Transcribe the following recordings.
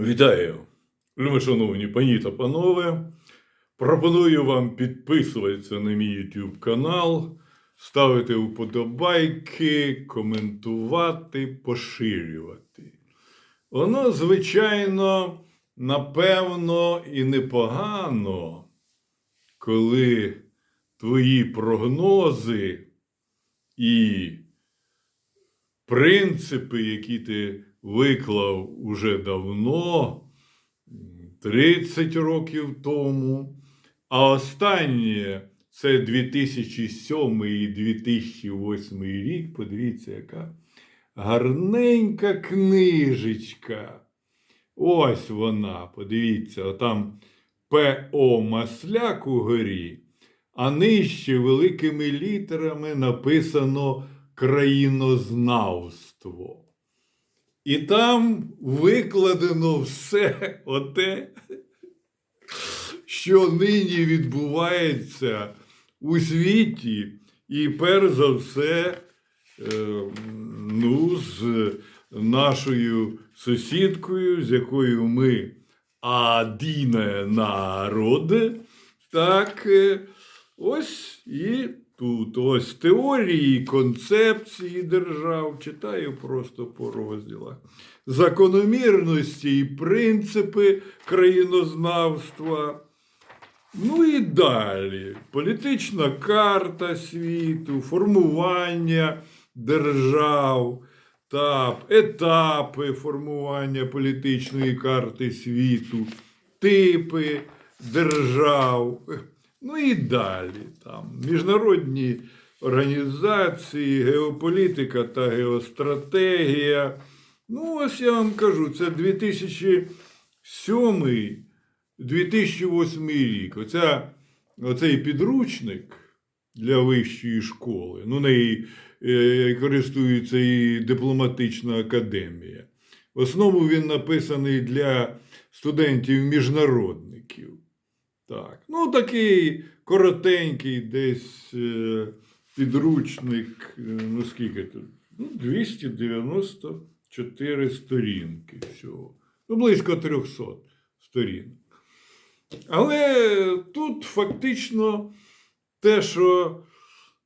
Вітаю, любі шановні пані та панове. Пропоную вам підписуватися на мій YouTube канал, ставити вподобайки, коментувати, поширювати. Воно, звичайно, напевно, і непогано, коли твої прогнози і принципи, які ти виклав уже давно, 30 років тому, а останнє це 2007 і 2008 рік. Подивіться, яка гарненька книжечка. Ось вона, подивіться, отам П.О. Масляк угорі, а нижче великими літерами написано країнознавство. І там викладено все оте, що нині відбувається у світі, і перш за все, е, ну, з нашою сусідкою, з якою ми адіне народ, так е, ось і тут ось теорії, концепції держав, читаю просто по розділах. Закономірності і принципи країнознавства. Ну і далі. Політична карта світу, формування держав, та етапи формування політичної карти світу, типи держав. Ну і далі там міжнародні організації, геополітика та геостратегія. Ну, ось я вам кажу, це 2007 2008 рік. Оця, оцей підручник для вищої школи. Ну, неї е, користується і дипломатична академія. В основному він написаний для студентів-міжнародників. Так. Ну, такий коротенький десь е, підручник, е, ну скільки тут? Ну, 294 сторінки всього. Ну, близько 300 сторінок. Але тут фактично те, що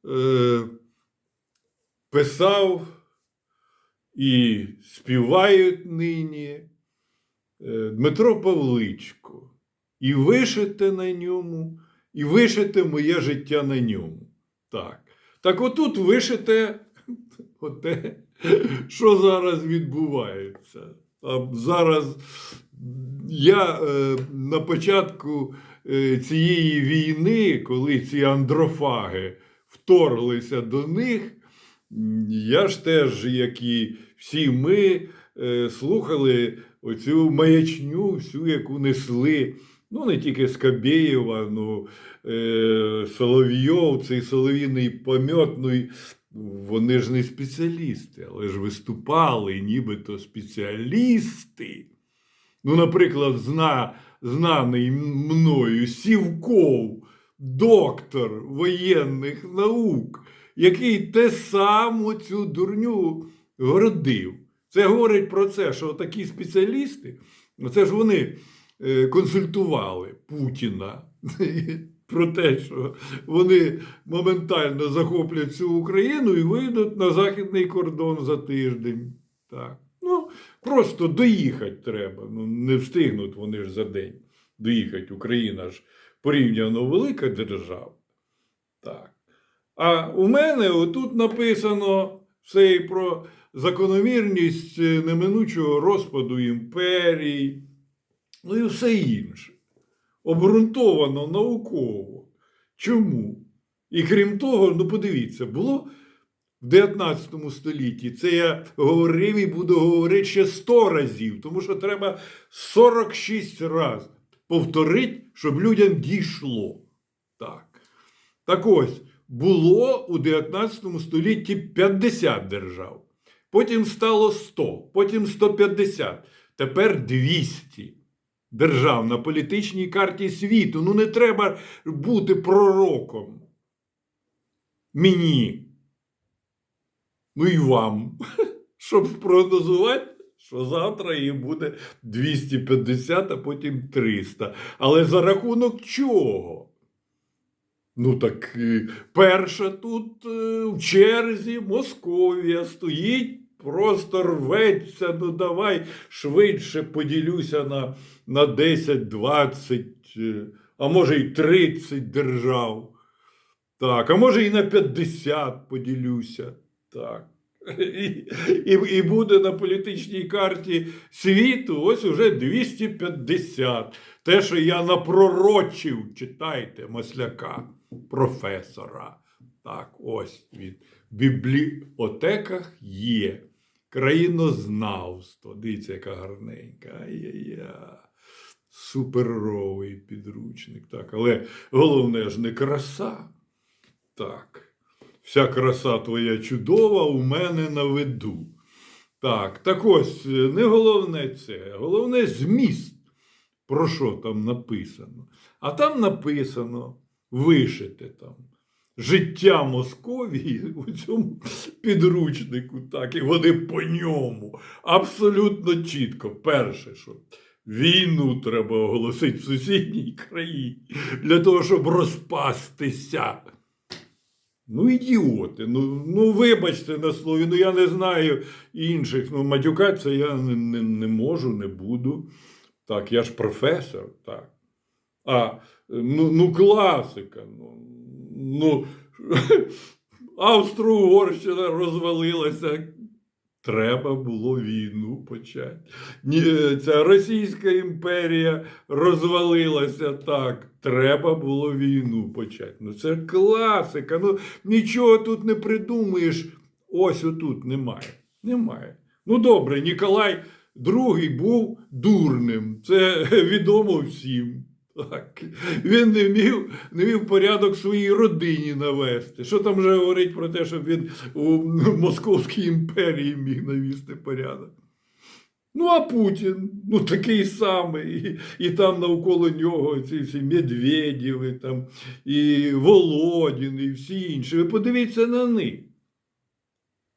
е, писав і співають нині е, Дмитро Павличко. І вишите на ньому, і вишите моє життя на ньому. Так. Так отут вишите оте, що зараз відбувається. А зараз я е, на початку е, цієї війни, коли ці андрофаги вторглися до них, я ж теж, як і всі ми, е, слухали оцю маячню, всю, яку несли. Ну, не тільки Скабєєва, ну, е, Соловйов, цей солов'їний помет, ну, вони ж не спеціалісти, але ж виступали нібито спеціалісти. Ну, наприклад, зна, знаний мною Сівков, доктор воєнних наук, який те саму цю дурню городив. Це говорить про це, що такі спеціалісти, це ж вони консультували Путіна про те, що вони моментально захоплять цю Україну і вийдуть на західний кордон за тиждень. Так. Ну, просто доїхати треба. Ну, не встигнуть вони ж за день доїхати. Україна ж порівняно велика держава. Так. А у мене отут написано і про закономірність е, неминучого розпаду імперій, ну і все інше. Обґрунтовано науково. Чому? І крім того, ну подивіться, було в 19 столітті. Це я говорив і буду говорити ще 100 разів, тому що треба 46 разів повторити, щоб людям дійшло. Так. Так ось, було у 19 столітті 50 держав. Потім стало 100, потім 150, тепер 200 держав на політичній карті світу. Ну не треба бути пророком. Мені. Ну і вам, щоб спрогнозувати, що завтра їх буде 250, а потім 300. Але за рахунок чого? Ну так е, перша тут е, в черзі Московія стоїть, просто рветься. Ну давай швидше поділюся на, на 10, 20, е, а може й 30 держав. Так, а може і на 50 поділюся. Так. І, і, і буде на політичній карті світу ось уже 250. Те, що я напророчив, читайте Масляка, професора. Так, ось він. В бібліотеках є. Країнознавство. Дивіться, яка гарненька. Ай-яй-яй. Суперовий підручник. Так, але головне ж не краса. Так. Вся краса твоя чудова у мене на виду. Так, так ось, не головне це, головне зміст, про що там написано. А там написано, вишите там. Життя Московії у цьому підручнику, так, і вони по ньому. Абсолютно чітко. Перше, що війну треба оголосити в сусідній країні для того, щоб розпастися. Ну, ідіоти. Ну, ну вибачте на слові, ну я не знаю інших. Ну, матюкатися я не, не, не можу, не буду. Так, я ж професор, так. А, ну, ну класика. Ну, ну, Австро-Угорщина розвалилася. Треба було війну почати. Ні, ця Російська імперія розвалилася так. Треба було війну почати. Ну це класика. Ну нічого тут не придумаєш. Ось отут немає. Немає. Ну добре, Ніколай II був дурним. Це відомо всім. Так. Він не вмів, не вмів порядок своїй родині навести. Що там вже говорить про те, щоб він у Московській імперії міг навести порядок? Ну, а Путін, ну такий самий, і, і там навколо нього ці всі Медведєви, там, і Володін, і всі інші. Ви подивіться на них.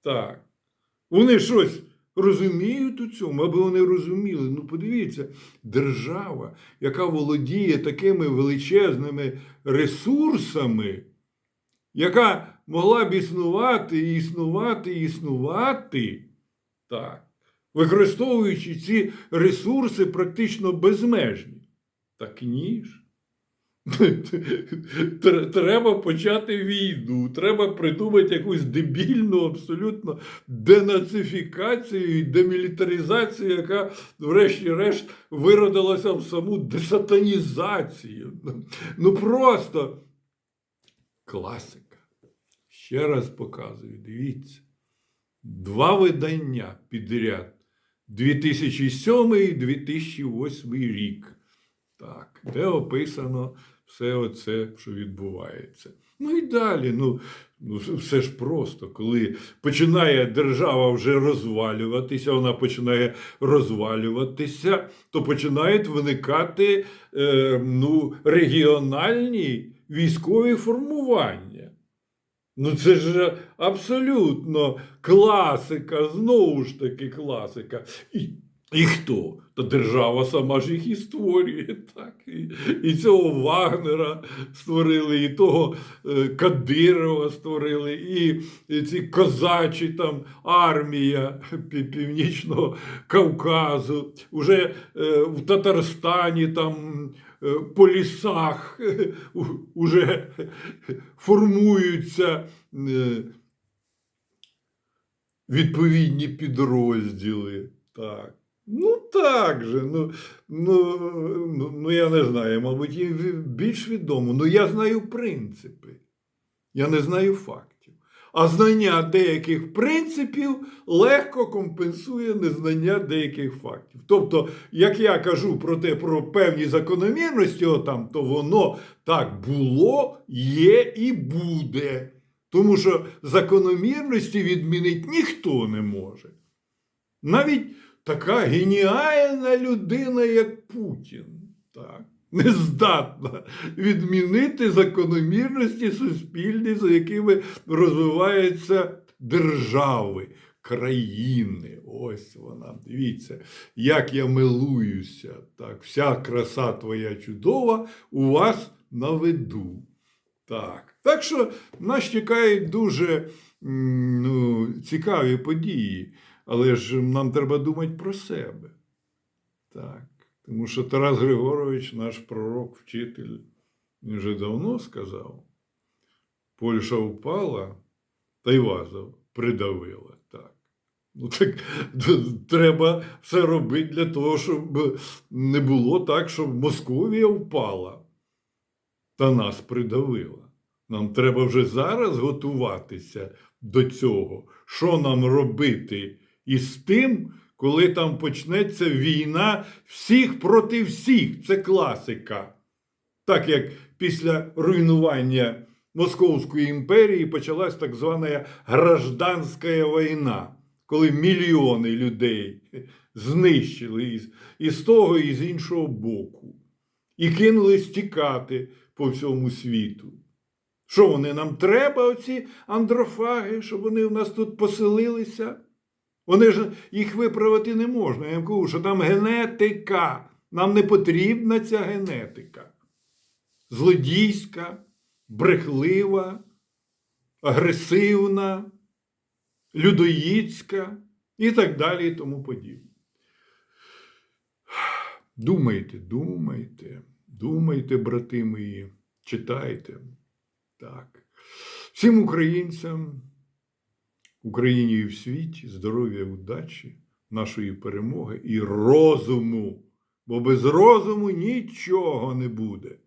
Так. Вони щось розуміють у цьому, аби вони розуміли. Ну, подивіться, держава, яка володіє такими величезними ресурсами, яка могла б існувати, і існувати, і існувати, так, використовуючи ці ресурси практично безмежні. Так ні ж. Тр- Треба почати війну, треба придумати якусь дебільну абсолютно денацифікацію і демілітаризацію, яка, врешті-решт, виродилася в саму десатанізацію. Ну просто класика. Ще раз показую, дивіться. Два видання підряд. 2007 і 2008 рік. Так, де описано все оце, що відбувається. Ну і далі, ну, ну все ж просто, коли починає держава вже розвалюватися, вона починає розвалюватися, то починають виникати е, ну, регіональні військові формування. Ну, це ж абсолютно класика, знову ж таки класика. І, і хто? Та держава сама ж їх і створює. Так? І, і цього Вагнера створили, і того е, Кадирова створили, і, і ці козачі там армія Пі- Північного Кавказу. Уже е, в Татарстані там е, по лісах уже формуються. е, відповідні підрозділи. Так. Ну так же. Ну, ну, ну, ну я не знаю, мабуть, їм більш відомо. Ну я знаю принципи. Я не знаю фактів. А знання деяких принципів легко компенсує незнання деяких фактів. Тобто, як я кажу про те, про певні закономірності, отам, то воно так було, є і буде. Тому що закономірності відмінити ніхто не може. Навіть така геніальна людина, як Путін, так, не здатна відмінити закономірності суспільні, за якими розвиваються держави, країни. Ось вона. Дивіться, як я милуюся. Так, вся краса твоя чудова у вас на виду. Так. Так що нас чекають дуже ну, цікаві події, але ж нам треба думати про себе. Так. Тому що Тарас Григорович, наш пророк, вчитель, вже давно сказав: Польща впала, та й вас придавила. Так. Ну так треба все робити для того, щоб не було так, щоб Московія впала та нас придавила. Нам треба вже зараз готуватися до цього. Що нам робити із тим, коли там почнеться війна всіх проти всіх? Це класика. Так як після руйнування Московської імперії почалась так звана гражданська війна, коли мільйони людей знищили із, із того і з іншого боку, і кинулись тікати по всьому світу. Що вони нам треба, оці андрофаги, щоб вони в нас тут поселилися? Вони ж їх виправити не можна. Я кажу, що там генетика. Нам не потрібна ця генетика. Злодійська, брехлива, агресивна, людоїдська і так далі і тому подібне. Думайте, думайте, думайте, брати мої, читайте. Так. Всім українцям, Україні і в світі, здоров'я, удачі, нашої перемоги і розуму. Бо без розуму нічого не буде.